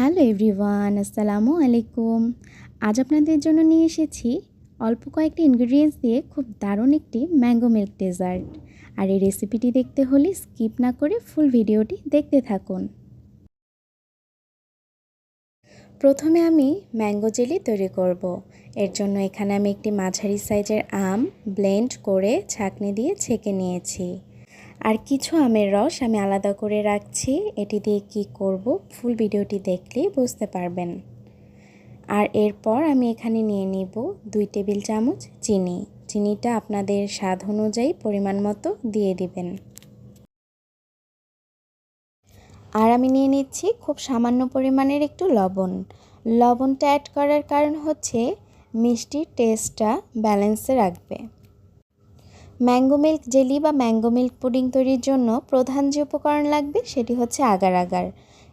Hello everyone, আসসালামু আলাইকুম। আজ আপনাদের জন্য নিয়ে এসেছি অল্প কয়েকটি ইনগ্রিডিয়েন্টস দিয়ে খুব দারুণ একটি ম্যাঙ্গো মিল্ক ডেজার্ট আর এই রেসিপিটি দেখতে হলে স্কিপ না করে ফুল ভিডিওটি দেখতে থাকুন। প্রথমে আমি ম্যাঙ্গো জেলি তৈরি করব। এর জন্য এখানে আমি একটি মাঝারি সাইজের আম ব্লেন্ড করে ছাঁকনি দিয়ে ছেঁকে নিয়েছি। আর কিছু আমের রস আমি আলাদা করে রাখছি। এটি দিয়ে কি করব? ফুল ভিডিওটি দেখলেই বুঝতে পারবেন। আর এরপর আমি এখানে নিয়ে নিব দুই টেবিল চামচ চিনি। চিনিটা আপনাদের স্বাদ অনুযায়ী পরিমাণ মতো দিয়ে দিবেন। আর আমি নিয়ে নিচ্ছি খুব সামান্য পরিমাণের একটু লবণ। লবণটা অ্যাড করার কারণ হচ্ছে মিষ্টির টেস্টটা ব্যালেন্সে রাখবে। ম্যাঙ্গো মিল্ক জেলি বা ম্যাঙ্গো মিল্ক পুডিং তৈরির জন্য প্রধান যে উপকরণ লাগবে সেটি হচ্ছে আগার আগার।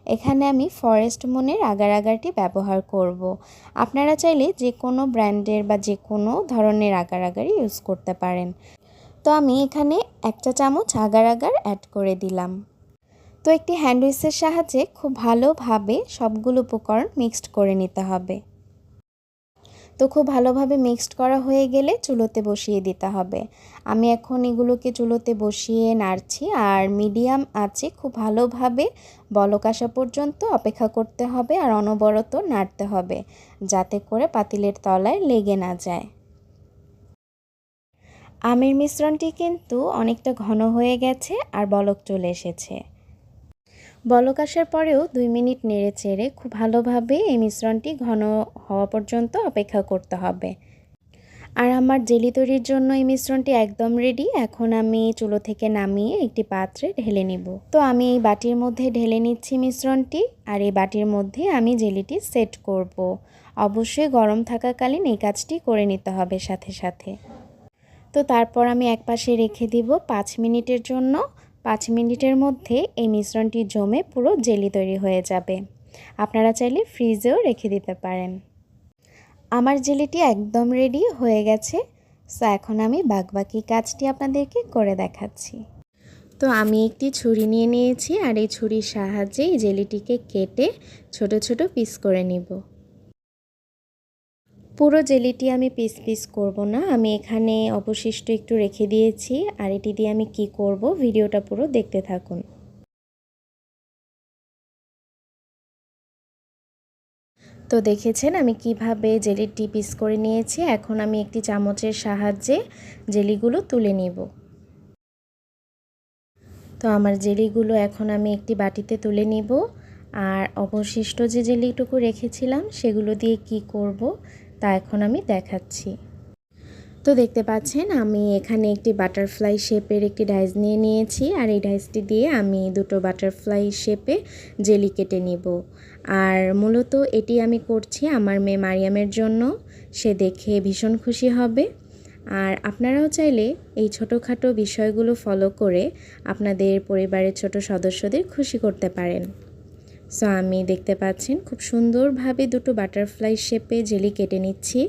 এখানে আমি ফরেস্ট মুনের আগার আগারটি ব্যবহার করব। আপনারা চাইলে যে কোনো ব্র্যান্ডের বা যে কোনো ধরনের আগার আগারই ইউজ করতে পারেন। তো আমি এখানে একটা চামচ আগার আগার অ্যাড করে দিলাম। তো একটি হ্যান্ড উইসের সাহায্যে খুব ভালোভাবে সবগুলো উপকরণ মিক্সড করে নিতে হবে। তো খুব ভালোভাবে মিক্সড করা হয়ে গেলে চুলোতে বসিয়ে দিতে হবে। আমি এখন এগুলোকে চুলোতে বসিয়ে নাড়ছি আর মিডিয়াম আছে, খুব ভালোভাবে বলক আসা পর্যন্ত অপেক্ষা করতে হবে আর অনবরত নাড়তে হবে যাতে করে পাতিলের তলায় লেগে না যায়। আমের মিশ্রণটি কিন্তু অনেকটা ঘন হয়ে গেছে আর বলক চলে এসেছে। বলক আসার পরেও দুই মিনিট নেড়ে চেড়ে খুব ভালোভাবে এই মিশ্রণটি ঘন হওয়া পর্যন্ত অপেক্ষা করতে হবে। আর আমার জেলি তৈরির জন্য এই মিশ্রণটি একদম রেডি এখন আমি চুলো থেকে নামিয়ে একটি পাত্রে ঢেলে নিব। তো আমি এই বাটির মধ্যে ঢেলে নিচ্ছি মিশ্রণটি, আর এই বাটির মধ্যে আমি জেলিটি সেট করব। অবশ্যই গরম থাকাকালীন এই কাজটি করে নিতে হবে সাথে সাথে। তো তারপর আমি এক পাশে রেখে দিব পাঁচ মিনিটের জন্য। পাঁচ মিনিটের মধ্যে এই মিশ্রণটি জমে পুরো জেলি তৈরি হয়ে যাবে। আপনারা চাইলে ফ্রিজেও রেখে দিতে পারেন। আমার জেলিটি একদম রেডি হয়ে গেছে। সো এখন আমি বাকি কাজটি আপনাদেরকে করে দেখাচ্ছি। তো আমি একটি ছুরি নিয়ে নিয়েছি, আর এই ছুরির সাহায্যে এই জেলিটিকে কেটে ছোট ছোট পিস করে নিব। পুরো জেলিটি আমি পিস পিস করব না। আমি এখানে অবশিষ্ট একটু রেখে দিয়েছি আর এটি দিয়ে আমি কি করব ভিডিওটা পুরো দেখতে থাকুন। তো দেখেছেন আমি কীভাবে জেলিটি পিস করে নিয়েছি। এখন আমি একটি চামচের সাহায্যে জেলিগুলো তুলে নিব। তো আমার জেলিগুলো এখন আমি একটি বাটিতে তুলে নিব। আর অবশিষ্ট যে জেলিটুকু রেখেছিলাম সেগুলো দিয়ে কি করব তা এখন আমি দেখাচ্ছি। তো দেখতে পাচ্ছেন, আমি এখানে একটি বাটারফ্লাই শেপের একটি ডাইস নিয়ে নিয়েছি। আর এই ডাইসটি দিয়ে আমি দুটো বাটারফ্লাই শেপে জেলি কেটে নিব। আর মূলত এটি আমি করছি আমার মেয়ে মারিয়ামের জন্য। সে দেখে ভীষণ খুশি হবে। আর আপনারাও চাইলে এই ছোটোখাটো বিষয়গুলো ফলো করে আপনাদের পরিবারের ছোট সদস্যদের খুশি করতে পারেন। সো আমি দেখতে পাচ্ছেন খুব সুন্দরভাবে দুটো বাটারফ্লাই শেপে জেলি কেটে নিচ্ছি।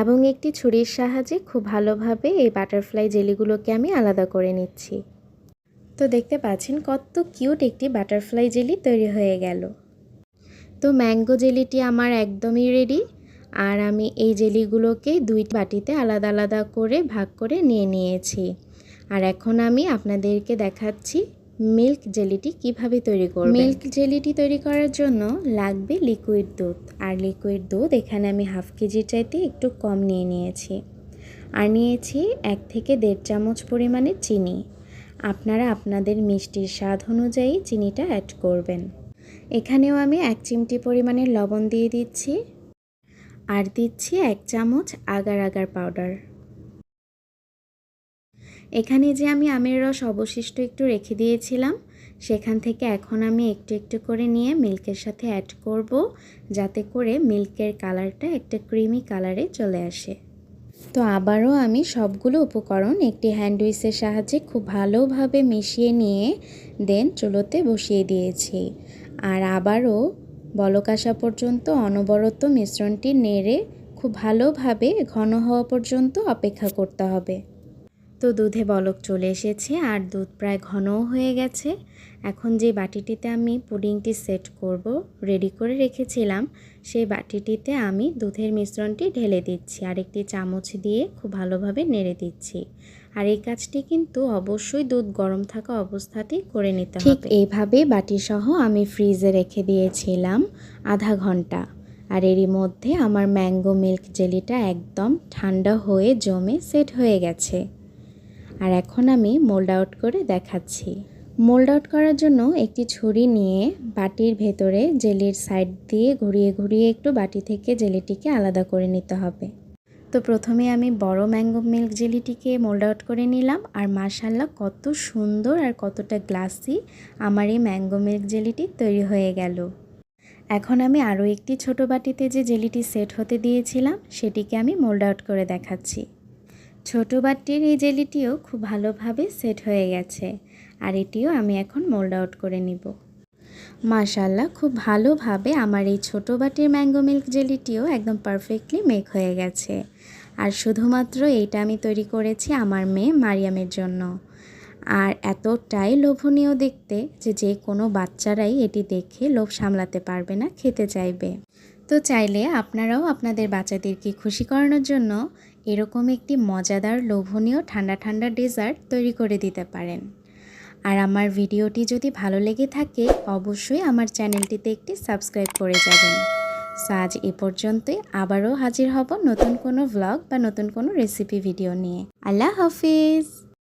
এবং একটি ছুরির সাহায্যে খুব ভালোভাবে এই বাটারফ্লাই জেলিগুলোকে আমি আলাদা করে নিচ্ছি। তো দেখতে পাচ্ছেন কত কিউট একটি বাটারফ্লাই জেলি তৈরি হয়ে গেল। তো ম্যাঙ্গো জেলিটি আমার একদমই রেডি আর আমি এই জেলিগুলোকে দুই বাটিতে আলাদা আলাদা করে ভাগ করে নিয়ে নিয়েছি। আর এখন আমি আপনাদেরকে দেখাচ্ছি মিল্ক জেলিটি কীভাবে তৈরি করব মিল্ক জেলিটি তৈরি করার জন্য লাগবে লিকুইড দুধ। আর লিকুইড দুধ এখানে আমি হাফ কেজির চাইতে একটু কম নিয়ে নিয়েছি। আর নিয়েছি এক থেকে দেড় চামচ পরিমাণে চিনি। আপনারা আপনাদের মিষ্টির স্বাদ অনুযায়ী চিনিটা অ্যাড করবেন। এখানেও আমি এক চিমটি পরিমাণের লবণ দিয়ে দিচ্ছি। আর দিচ্ছি এক চামচ আগার আগার পাউডার। এখানে যে আমি আমের রস অবশিষ্ট একটু রেখে দিয়েছিলাম, সেখান থেকে এখন আমি একটু একটু করে নিয়ে মিল্কের সাথে অ্যাড করব, যাতে করে মিল্কের কালারটা একটা ক্রিমি কালারে চলে আসে। তো আবারও আমি সবগুলো উপকরণ একটি হ্যান্ড উইসের সাহায্যে খুব ভালোভাবে মিশিয়ে নিয়ে দেন চুলোতে বসিয়ে দিয়েছি। আর আবারও বলক আসা পর্যন্ত অনবরত মিশ্রণটি নেড়ে খুব ভালোভাবে ঘন হওয়া পর্যন্ত অপেক্ষা করতে হবে। তো দুধে বলক চলে এসেছে আর দুধ প্রায় ঘনও হয়ে গেছে। এখন যে বাটিটিতে আমি পুডিংটি সেট করব, রেডি করে রেখেছিলাম, সেই বাটিটিতে আমি দুধের মিশ্রণটি ঢেলে দিচ্ছি আর একটি চামচ দিয়ে খুব ভালোভাবে নেড়ে দিচ্ছি। আর এই কাজটি কিন্তু অবশ্যই দুধ গরম থাকা অবস্থাতেই করে নিতে হবে। ঠিক এইভাবে বাটিসহ আমি ফ্রিজে রেখে দিয়েছিলাম আধা ঘণ্টা। আর এরই মধ্যে আমার ম্যাঙ্গো মিল্ক জেলিটা একদম ঠান্ডা হয়ে জমে সেট হয়ে গেছে। আর এখন আমি মোল্ড আউট করে দেখাচ্ছি। মোল্ড আউট করার জন্য একটি ছুরি নিয়ে বাটির ভেতরে জেলির সাইড দিয়ে ঘুরিয়ে ঘুরিয়ে একটু বাটি থেকে জেলিটিকে আলাদা করে নিতে হবে। তো প্রথমে আমি বড় ম্যাঙ্গো মিল্ক জেলিটিকে মোল্ড আউট করে নিলাম আর মাশাল্লাহ কত সুন্দর আর কতটা গ্লাসি আমার এই ম্যাঙ্গো মিল্ক জেলিটি তৈরি হয়ে গেল। এখন আমি আরও একটি ছোট বাটিতে যে জেলিটি সেট হতে দিয়েছিলাম সেটিকে আমি মোল্ড আউট করে দেখাচ্ছি। ছোট বাটির এই জেলিটিও খুব ভালোভাবে সেট হয়ে গেছে। আর এটিও আমি এখন মোল্ড আউট করে নিব। মাশাল্লাহ খুব ভালোভাবে আমার এই ছোট বাটির ম্যাঙ্গো মিল্ক জেলিটিও একদম পারফেক্টলি মেক হয়ে গেছে। আর শুধুমাত্র এইটা আমি তৈরি করেছি আমার মেয়ে মারিয়ামের জন্য। আর এতটাই লোভনীয় দেখতে যে যে কোনো বাচ্চারাই এটি দেখে লোভ সামলাতে পারবে না, খেতে চাইবে। তো চাইলে আপনারাও আপনাদের বাচ্চাদেরকে খুশি করানোর জন্য এরকম একটি মজাদার, লোভনীয়, ঠান্ডা ঠান্ডা ডেজার্ট তৈরি করে দিতে পারেন। আর আমার ভিডিওটি যদি ভালো লেগে থাকে, অবশ্যই আমার চ্যানেলটিতে একটি সাবস্ক্রাইব করে যাবেন। সো, আজ এ পর্যন্তই। আবারও হাজির হব নতুন কোনো ভ্লগ বা নতুন কোনো রেসিপি ভিডিও নিয়ে। আল্লাহ হাফিজ!